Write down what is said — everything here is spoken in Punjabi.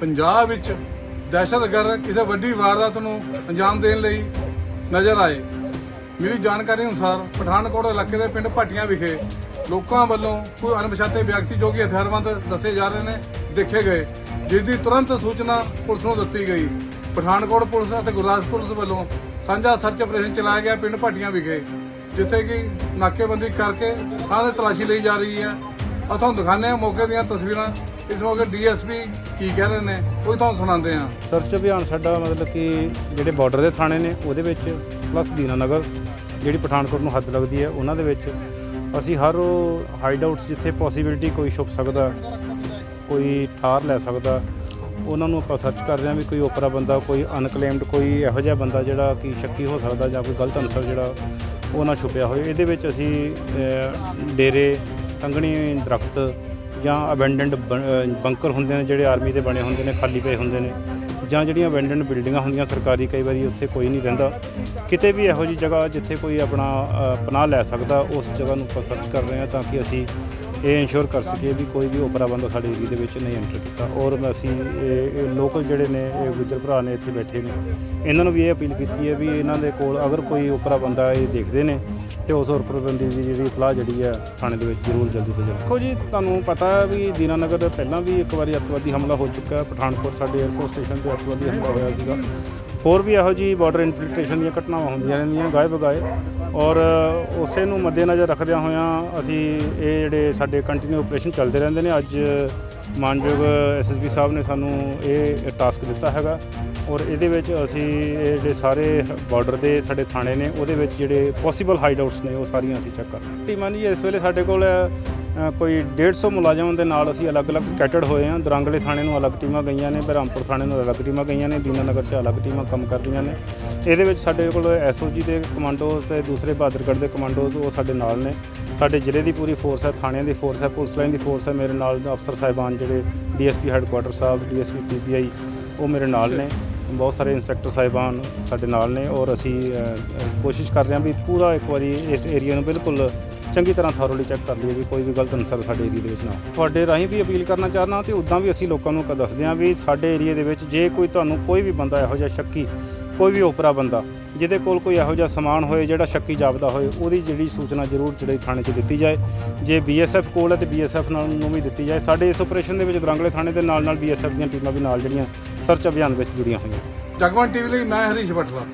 ਪੰਜਾਬ ਵਿੱਚ ਦਹਿਸ਼ਤਗਰਦ ਕਿਸੇ ਵੱਡੀ ਵਾਰਦਾਤ ਨੂੰ ਅੰਜਾਮ ਦੇਣ ਲਈ ਨਜ਼ਰ ਆਏ। ਮਿਲੀ ਜਾਣਕਾਰੀ ਅਨੁਸਾਰ ਪਠਾਨਕੋਟ ਇਲਾਕੇ ਦੇ ਪਿੰਡ ਭਾਟੀਆਂ ਵਿਖੇ ਲੋਕਾਂ ਵੱਲੋਂ ਕੋਈ ਅਣਪਛਾਤੇ ਵਿਅਕਤੀ ਜੋ ਕਿ ਹਥਿਆਰਬੰਦ ਦੱਸੇ ਜਾ ਰਹੇ ਨੇ, ਦੇਖੇ ਗਏ, ਜਿਸ ਦੀ ਤੁਰੰਤ ਸੂਚਨਾ ਪੁਲਿਸ ਨੂੰ ਦਿੱਤੀ ਗਈ। ਪਠਾਨਕੋਟ ਪੁਲਿਸ ਅਤੇ ਗੁਰਦਾਸਪੁਰ ਪੁਲਿਸ ਵੱਲੋਂ ਸਾਂਝਾ ਸਰਚ ਆਪਰੇਸ਼ਨ ਚਲਾਇਆ ਗਿਆ ਪਿੰਡ ਭਾਟੀਆਂ ਵਿਖੇ, ਜਿੱਥੇ ਕਿ ਨਾਕੇਬੰਦੀ ਕਰਕੇ ਥਾਂ ਦੀ ਤਲਾਸ਼ੀ ਲਈ ਜਾ ਰਹੀ ਹੈ। ਆ ਤੁਹਾਨੂੰ ਦਿਖਾਉਂਦੇ ਹਾਂ ਮੌਕੇ ਦੀਆਂ ਤਸਵੀਰਾਂ ਇਸ ਮੌਕੇ ਡੀਐਸਪੀ ਕੀ ਕਹਿ ਰਹੇ ਨੇ, ਉਹ ਵੀ ਤੁਹਾਨੂੰ ਸੁਣਾਉਂਦੇ ਹਾਂ। ਸਰਚ ਅਭਿਆਨ ਸਾਡਾ ਮਤਲਬ ਕਿ ਜਿਹੜੇ ਬਾਰਡਰ ਦੇ ਥਾਣੇ ਨੇ, ਉਹਦੇ ਵਿੱਚ ਪਲੱਸ ਦੀਨਾਨਗਰ, ਜਿਹੜੀ ਪਠਾਨਕੋਟ ਨੂੰ ਹੱਦ ਲੱਗਦੀ ਹੈ, ਉਹਨਾਂ ਦੇ ਵਿੱਚ ਅਸੀਂ ਹਰ ਉਹ ਹਾਈਡ ਆਊਟਸ ਜਿੱਥੇ ਪੋਸੀਬਿਲਿਟੀ ਕੋਈ ਛੁਪ ਸਕਦਾ, ਕੋਈ ਠਾਰ ਲੈ ਸਕਦਾ, ਉਹਨਾਂ ਨੂੰ ਆਪਾਂ ਸਰਚ ਕਰ ਰਹੇ ਹਾਂ ਵੀ ਕੋਈ ਓਪਰਾ ਬੰਦਾ, ਕੋਈ ਅਨਕਲੇਮਡ ਕੋਈ ਇਹੋ ਜਿਹਾ ਬੰਦਾ ਜਿਹੜਾ ਕਿ ਸ਼ੱਕੀ ਹੋ ਸਕਦਾ ਜਾਂ ਕੋਈ ਗਲਤ ਅਨਸਰ ਜਿਹੜਾ ਉਹ ਨਾ ਛੁਪਿਆ ਹੋਵੇ। ਇਹਦੇ ਵਿੱਚ ਅਸੀਂ ਡੇਰੇ, ਸੰਘਣੀ ਦਰਖਤ ਜਾਂ ਅਬੈਂਡਨਡ ਬੰਕਰ ਹੁੰਦੇ ਨੇ ਜਿਹੜੇ ਆਰਮੀ ਦੇ ਬਣੇ ਹੁੰਦੇ ਨੇ, ਖਾਲੀ ਪਏ ਹੁੰਦੇ ਨੇ, ਜਾਂ ਜਿਹੜੀਆਂ ਅਬੈਂਡਨਡ ਬਿਲਡਿੰਗਾਂ ਹੁੰਦੀਆਂ ਸਰਕਾਰੀ, ਕਈ ਵਾਰੀ ਉੱਥੇ ਕੋਈ ਨਹੀਂ ਰਹਿੰਦਾ। ਕਿਤੇ ਵੀ ਇਹੋ ਜਿਹੀ ਜਗ੍ਹਾ ਜਿੱਥੇ ਕੋਈ ਆਪਣਾ ਪਨਾਹ ਲੈ ਸਕਦਾ, ਉਸ ਜਗ੍ਹਾ ਨੂੰ ਆਪਾਂ ਸਰਚ ਕਰ ਰਹੇ ਹਾਂ ਤਾਂ ਕਿ ਅਸੀਂ ਇਹ ਇੰਸ਼ੋਰ ਕਰ ਸਕੀਏ ਵੀ ਕੋਈ ਵੀ ਓਪਰਾ ਬੰਦਾ ਸਾਡੇ ਏਰੀਆ ਦੇ ਵਿੱਚ ਨਹੀਂ ਐਂਟਰ ਕੀਤਾ। ਔਰ ਅਸੀਂ ਇਹ ਲੋਕਲ ਜਿਹੜੇ ਨੇ, ਇਹ ਗੁੱਜਰ ਭਰਾ ਨੇ ਇੱਥੇ ਬੈਠੇ ਨੇ, ਇਹਨਾਂ ਨੂੰ ਵੀ ਇਹ ਅਪੀਲ ਕੀਤੀ ਹੈ ਵੀ ਇਹਨਾਂ ਦੇ ਕੋਲ ਅਗਰ ਕੋਈ ਓਪਰਾ ਬੰਦਾ ਇਹ ਦੇਖਦੇ ਨੇ ਤੇ ਉਸ ਹੋਰ ਬੰਦੇ ਦੀ ਜਿਹੜੀ ਇਤਲਾਹ ਜਿਹੜੀ ਹੈ ਥਾਣੇ ਦੇ ਵਿੱਚ ਜ਼ਰੂਰ ਜਲਦੀ ਤੋਂ ਜਲਦੀ। ਦੇਖੋ ਜੀ, ਤੁਹਾਨੂੰ ਪਤਾ ਹੈ ਵੀ ਦੀਨਾਨਗਰ ਪਹਿਲਾਂ ਵੀ ਇੱਕ ਵਾਰੀ ਅੱਤਵਾਦੀ ਹਮਲਾ ਹੋ ਚੁੱਕਾ ਹੈ। ਪਠਾਨਕੋਟ ਸਾਡੇ 에ਅਰਫੋਰਸ ਸਟੇਸ਼ਨ ਤੇ ਅੱਤਵਾਦੀ ਹਮਲਾ ਹੋਇਆ ਸੀਗਾ। ਹੋਰ ਵੀ ਇਹੋ ਜੀ ਬਾਰਡਰ ਇਨਫਿਲਟ੍ਰੇਸ਼ਨ ਦੀਆਂ ਘਟਨਾਵਾਂ ਹੁੰਦੀਆਂ ਰਹਿੰਦੀਆਂ ਗਾਏ ਬਗਾਏ ਔਰ ਉਸੇ ਨੂੰ ਮੱਦੇਨਜ਼ਰ ਰੱਖਦਿਆਂ ਹੋਇਆਂ ਅਸੀਂ ਇਹ ਜਿਹੜੇ ਸਾਡੇ ਕੰਟੀਨਿਊ ਆਪਰੇਸ਼ਨ ਚੱਲਦੇ ਰਹਿੰਦੇ ਨੇ। ਅੱਜ ਮਾਨਯੋਗ ਐਸਐਸਪੀ ਸਾਹਿਬ ਨੇ ਸਾਨੂੰ ਇਹ ਟਾਸਕ ਦਿੱਤਾ ਹੈਗਾ ਔਰ ਇਹਦੇ ਵਿੱਚ ਅਸੀਂ ਇਹ ਜਿਹੜੇ ਸਾਰੇ ਬਾਰਡਰ ਦੇ ਸਾਡੇ ਥਾਣੇ ਨੇ ਉਹਦੇ ਵਿੱਚ ਜਿਹੜੇ ਪੋਸੀਬਲ ਹਾਈਡ ਆਊਟਸ ਨੇ ਉਹ ਸਾਰੀਆਂ ਅਸੀਂ ਚੈੱਕ ਕਰ ਟੀਮਾਂ ਜੀ ਇਸ ਵੇਲੇ ਸਾਡੇ ਕੋਲ ਅ, ਕੋਈ 150 ਮੁਲਾਜ਼ਮਾਂ ਦੇ ਨਾਲ ਅਸੀਂ ਅਲੱਗ-ਅਲੱਗ ਸਕੈਟਰਡ ਹੋਏ ਹਾਂ। ਦਰਾਂਗਲੇ ਥਾਣੇ ਨੂੰ ਅਲੱਗ ਟੀਮਾਂ ਗਈਆਂ ਨੇ ਬਹਿਰਾਮਪੁਰ ਥਾਣੇ ਨੂੰ ਅਲੱਗ ਟੀਮਾਂ ਗਈਆਂ ਨੇ ਦੀਨਾਨਗਰ 'ਚ ਅਲੱਗ ਟੀਮਾਂ ਕੰਮ ਕਰਦੀਆਂ ਨੇ। ਇਹਦੇ ਵਿੱਚ ਸਾਡੇ ਕੋਲ ਐਸਓਜੀ ਦੇ ਕਮਾਂਡੋਜ਼ ਤੇ ਦੂਸਰੇ ਬਹਾਦਰਗੜ੍ਹ ਦੇ ਕਮਾਂਡੋਜ਼ ਉਹ ਸਾਡੇ ਨਾਲ ਨੇ। ਸਾਡੇ ਜ਼ਿਲ੍ਹੇ ਦੀ ਪੂਰੀ ਫੋਰਸ ਹੈ, ਥਾਣਿਆਂ ਦੀ ਫੋਰਸ ਹੈ, ਪੁਲਿਸ ਲਾਈਨ ਦੀ ਫੋਰਸ ਹੈ, ਮੇਰੇ ਨਾਲ ਅਫਸਰ ਸਾਹਿਬਾਨ ਜਿਹੜੇ ਡੀਐਸਪੀ ਹੈੱਡਕੁਆਟਰ ਸਾਹਿਬ ਡੀਐਸਪੀ ਪੀਪੀਆਈ ਉਹ ਮੇਰੇ ਨਾਲ ਨੇ। ਬਹੁਤ ਸਾਰੇ ਇੰਸਪੈਕਟਰ ਸਾਹਿਬਾਨ ਸਾਡੇ ਨਾਲ ਨੇ ਔਰ ਅਸੀਂ ਕੋਸ਼ਿਸ਼ ਕਰ ਰਹੇ ਹਾਂ ਵੀ ਪੂਰਾ ਇੱਕ ਵਾਰੀ ਇਸ ਏਰੀਆ ਨੂੰ ਬਿਲਕੁਲ ਚੰਗੀ ਤਰ੍ਹਾਂ ਥੋਰਲੀ ਚੈੱਕ ਕਰ ਲਈਏ ਵੀ ਕੋਈ ਵੀ ਗਲਤ ਅਨਸਰ ਸਾਡੇ ਏਰੀਆ ਦੇ ਵਿੱਚ ਨਾ ਤੁਹਾਡੇ ਰਾਹੀਂ ਵੀ ਅਪੀਲ ਕਰਨਾ ਚਾਹਨਾ ਤੇ ਉਦਾਂ ਵੀ ਅਸੀਂ ਲੋਕਾਂ ਨੂੰ ਦੱਸਦੇ ਹਾਂ ਵੀ ਸਾਡੇ ਏਰੀਆ ਦੇ ਵਿੱਚ ਜੇ ਕੋਈ ਤੁਹਾਨੂੰ ਕੋਈ ਵੀ ਬੰਦਾ ਇਹੋ ਜਿਹਾ ਸ਼ੱਕੀ ਕੋਈ ਵੀ ਓਪਰਾ ਬੰਦਾ, ਜਿਹਦੇ ਕੋਲ ਕੋਈ ਇਹੋ ਜਿਹਾ ਸਮਾਨ ਹੋਏ ਜਿਹੜਾ ਸ਼ੱਕੀ ਜਾਪਦਾ ਹੋਏ, ਉਹਦੀ ਜਿਹੜੀ ਸੂਚਨਾ ਜ਼ਰੂਰ ਜਿਹੜੇ ਥਾਣੇ 'ਚ ਦਿੱਤੀ ਜਾਏ। ਜੇ ਬੀਐਸਐਫ ਕੋਲ ਹੈ ਤੇ ਬੀਐਸਐਫ ਨਾਲ ਨੂੰ ਵੀ ਦਿੱਤੀ ਜਾਏ। ਸਾਡੇ ਇਸ ਆਪਰੇਸ਼ਨ ਦੇ ਵਿੱਚ ਦਰੰਗਲੇ ਥਾਣੇ ਦੇ ਨਾਲ ਨਾਲ ਬੀਐਸਐਫ ਦੀਆਂ ਟੀਮਾਂ ਵੀ ਨਾਲ ਜਿਹੜੀਆਂ ਸਰਚ ਅਭਿਆਨ ਵਿੱਚ ਜੁੜੀਆਂ ਹੋਈਆਂ। ਜਗਵੰਤ ਟੀਵੀ ਲਈ, ਮੈਂ ਹਰੀਸ਼ ਬਟਲਾ।